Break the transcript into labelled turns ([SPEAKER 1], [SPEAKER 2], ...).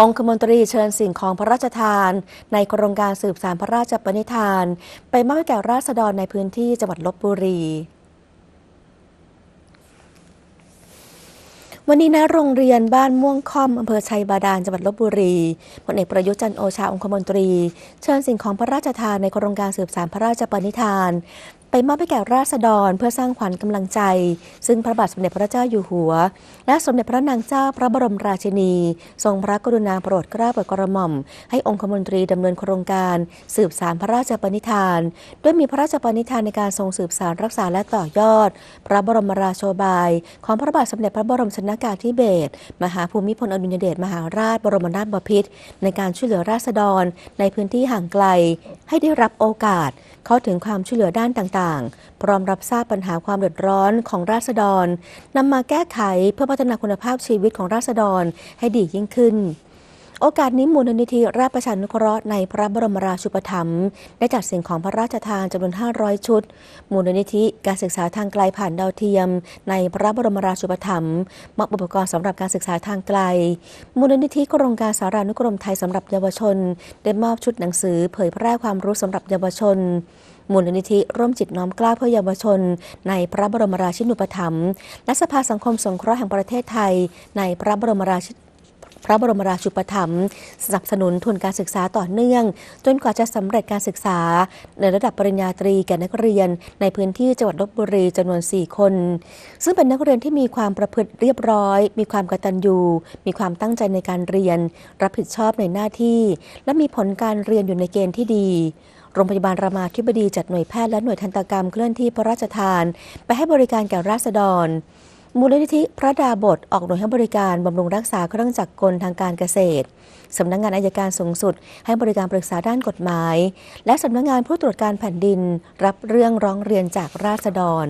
[SPEAKER 1] องคมนตรีเชิญสิ่งของพระราชทาน ในโครงการสืบสารพระราชปณิธาน ไปมอบให้แก่ราษฎรในพื้นที่จังหวัดลบบุรีวันนี้นะโรงเรียนบ้านม่วงค่อมอำเภอชัยบาดาลจังหวัดลบบุรีพลเอกประยุทธ์จันโอชาองคมนตรี เชิญสิ่งของพระราชทานในโครงการสืบสารพระราชปณิธาน ไปมอบให้แก่ราษฎรเพื่อสร้างขวัญกำลังใจ ซึ่งพระบาทสมเด็จพระเจ้าอยู่หัว และสมเด็จพระนางเจ้าพระบรมราชินี ทรงพระกรุณาโปรดเกล้าโปรดกระหม่อม ให้องคมนตรีดำเนินโครงการ สืบสารพระราชปณิธาน ด้วยมีพระราชปณิธานในการทรงสืบสารรักษาและต่อยอด พระบรมราโชบาย ของพระบาทสมเด็จพระบรมชนกาธิเบศรมหาภูมิพลอดุลยเดชมหาราชบรมนาถบพิตรในการช่วยเหลือราษฎรในพื้นที่ห่างไกล ให้ได้รับโอกาส เข้าถึงความช่วยเหลือด้านต่างๆ พร้อมรับทราบปัญหาความเดือดร้อนของราษฎรนำมาแก้ไขเพื่อพัฒนาคุณภาพชีวิตของราษฎรให้ดียิ่งขึ้น โอกาสนี้มูลนิธิราชประชานุเคราะห์ในพระบรมราชูปถัมภ์ได้จัดสิ่งของพระราชทานจำนวน 500 ชุด มูลนิธิการศึกษาทางไกลผ่านดาวเทียม ในพระบรมราชูปถัมภ์มอบอุปกรณ์สำหรับการศึกษาทางไกล มูลนิธิโครงการสารานุกรมไทยสำหรับเยาวชน ได้มอบชุดหนังสือเผยแพร่ความรู้สำหรับเยาวชนมูลนิธิร่วมจิตน้อมกล้าเพื่อเยาวชน ในพระบรมราชินูปถัมภ์และสภาสังคมสงเคราะห์แห่งประเทศไทย ในพระบรมราชิ พระบรมราชูปถัมภ์สนับสนุนทุนการศึกษาต่อเนื่อง จนกว่าจะสำเร็จการศึกษา ในระดับปริญญาตรีแก่นักเรียน ในพื้นที่จังหวัดลบบุรีจำนวน 4 คน ซึ่งเป็นนักเรียนที่มีความประพฤติเรียบร้อย มีความกตัญญูมีความตั้งใจในการเรียน รับผิดชอบในหน้าที่ และมีผลการเรียนอยู่ในเกณฑ์ที่ดีโรงพยาบาลรามาธิบดีจัดหน่วยแพทย์และหน่วยทันตกรรมเคลื่อนที่พระราชทาน ไปให้บริการแก่ราษฎร มูลนิธิพระดาบทออกหน่วยให้บริการบำรุงรักษาเครื่องจักรกลทางการเกษตร สำนักงงานอายการสูงสุด ให้บริการปรึกษาด้านกฎหมาย และสำนักงงานผู้ตรวจการแผ่นดิน รับเรื่องร้องเรียนจากราษฎร